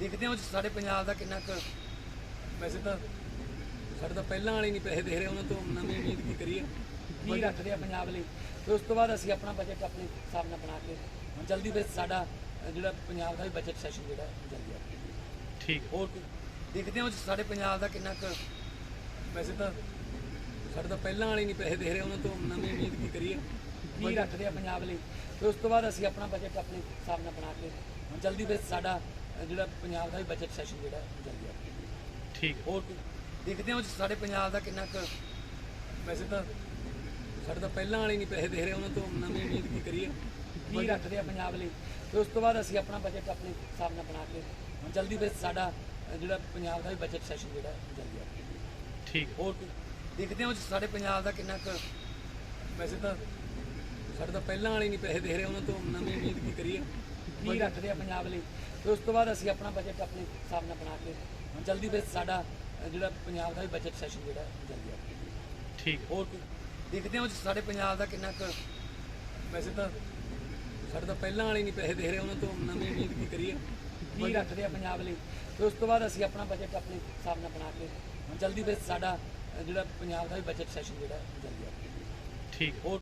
ਦੇਖਦੇ ਹਾਂ ਉਹ 'ਚ ਸਾਡੇ ਪੰਜਾਬ ਦਾ ਕਿੰਨਾ ਕੁ ਵੈਸੇ ਤਾਂ ਸਾਡੇ ਤਾਂ ਪਹਿਲਾਂ ਵਾਲੇ ਨਹੀਂ ਪੈਸੇ ਦੇ ਰਹੇ ਉਹਨਾਂ ਤੋਂ ਨਵੀਂ ਉਮੀਦ ਕੀ ਕਰੀਏ ਕੀ ਰੱਖਦੇ ਆ ਪੰਜਾਬ ਲਈ। ਤੇ ਉਸ ਤੋਂ ਬਾਅਦ ਅਸੀਂ ਆਪਣਾ ਬਜਟ ਆਪਣੇ ਹਿਸਾਬ ਨਾਲ ਬਣਾ ਕੇ ਜਲਦੀ ਫਿਰ ਸਾਡਾ ਜਿਹੜਾ ਪੰਜਾਬ ਦਾ ਵੀ ਬਜਟ ਸੈਸ਼ਨ ਜਿਹੜਾ ਜਲਦੀ ਆ। ਠੀਕ। ਹੋਰ ਦੇਖਦੇ ਹਾਂ ਉਹ 'ਚ ਸਾਡੇ ਪੰਜਾਬ ਦਾ ਕਿੰਨਾ ਕੁ ਵੈਸੇ ਤਾਂ ਸਾਡੇ ਤਾਂ ਪਹਿਲਾਂ ਵਾਲੇ ਨਹੀਂ ਪੈਸੇ ਦੇ ਰਹੇ ਉਹਨਾਂ ਤੋਂ ਨਵੀਂ ਉਮੀਦ ਕੀ ਕਰੀਏ ਕੀ ਰੱਖਦੇ ਆ ਪੰਜਾਬ ਲਈ। ਤੇ ਉਸ ਤੋਂ ਬਾਅਦ ਅਸੀਂ ਆਪਣਾ ਬਜਟ ਆਪਣੇ ਹਿਸਾਬ ਨਾਲ ਬਣਾ ਕੇ ਜਲਦੀ ਫਿਰ ਸਾਡਾ ਜਿਹੜਾ ਪੰਜਾਬ ਦਾ ਵੀ ਬਜਟ ਸੈਸ਼ਨ ਜਿਹੜਾ ਹੈ, ਜਲਦੀ ਆ ਠੀਕ ਹੋਰ ਦੇਖਦੇ ਹਾਂ ਸਾਡੇ ਪੰਜਾਬ ਦਾ ਕਿੰਨਾ ਕੁ ਵੈਸੇ ਤਾਂ ਸਾਡੇ ਤਾਂ ਪਹਿਲਾਂ ਵਾਲੇ ਨਹੀਂ ਪੈਸੇ ਦੇ ਰਹੇ ਉਹਨਾਂ ਤੋਂ ਨਵੀਂ ਉਮੀਦ ਕੀ ਕਰੀਏ। ਕੀ ਰੱਖਦੇ ਆ ਪੰਜਾਬ ਲਈ। ਤੇ ਉਸ ਤੋਂ ਬਾਅਦ ਅਸੀਂ ਆਪਣਾ ਬਜਟ ਆਪਣੇ ਹਿਸਾਬ ਨਾਲ ਬਣਾ ਕੇ ਜਲਦੀ ਫਿਰ ਸਾਡਾ ਜਿਹੜਾ ਪੰਜਾਬ ਦਾ ਵੀ ਬਜਟ ਸੈਸ਼ਨ ਜਿਹੜਾ ਹੈ, ਜਲਦੀ ਆ ਠੀਕ ਹੋਰ ਦੇਖਦੇ ਹਾਂ 'ਚ ਸਾਡੇ ਪੰਜਾਬ ਦਾ ਕਿੰਨਾ ਕੁ ਵੈਸੇ ਤਾਂ ਸਾਡੇ ਤਾਂ ਪਹਿਲਾਂ ਵਾਲੇ ਨਹੀਂ ਪੈਸੇ ਦੇ ਰਹੇ ਉਹਨਾਂ ਤੋਂ ਨਵੀਂ ਉਮੀਦ ਕੀ ਕਰੀਏ। ਕੀ ਰੱਖਦੇ ਆ ਪੰਜਾਬ ਲਈ। ਤੇ ਉਸ ਤੋਂ ਬਾਅਦ ਅਸੀਂ ਆਪਣਾ ਬਜਟ ਆਪਣੇ ਹਿਸਾਬ ਨਾਲ ਬਣਾ ਕੇ ਜਲਦੀ ਫਿਰ ਸਾਡਾ ਜਿਹੜਾ ਪੰਜਾਬ ਦਾ ਵੀ ਬਜਟ ਸੈਸ਼ਨ ਜਿਹੜਾ ਜਲਦੀ ਆ ਠੀਕ ਹੋਰ ਦੇਖਦੇ ਹਾਂ ਸਾਡੇ ਪੰਜਾਬ ਦਾ ਕਿੰਨਾ ਕੁ ਵੈਸੇ ਤਾਂ ਸਾਡੇ ਤਾਂ ਪਹਿਲਾਂ ਵਾਲੇ ਨਹੀਂ ਪੈਸੇ ਦੇ ਰਹੇ ਉਹਨਾਂ ਤੋਂ ਨਵੀਂ ਉਮੀਦ ਕੀ ਕਰੀਏ? ਕੀ ਰੱਖਦੇ ਆ ਪੰਜਾਬ ਲਈ। ਤੇ ਉਸ ਤੋਂ ਬਾਅਦ ਅਸੀਂ ਆਪਣਾ ਬਜਟ ਆਪਣੇ ਹਿਸਾਬ ਨਾਲ ਬਣਾ ਕੇ ਜਲਦੀ ਫਿਰ ਸਾਡਾ ਜਿਹੜਾ ਪੰਜਾਬ ਦਾ ਵੀ ਬਜਟ ਸੈਸ਼ਨ ਜਿਹੜਾ ਜਲਦੀ ਆ ਠੀਕ ਹੋਰ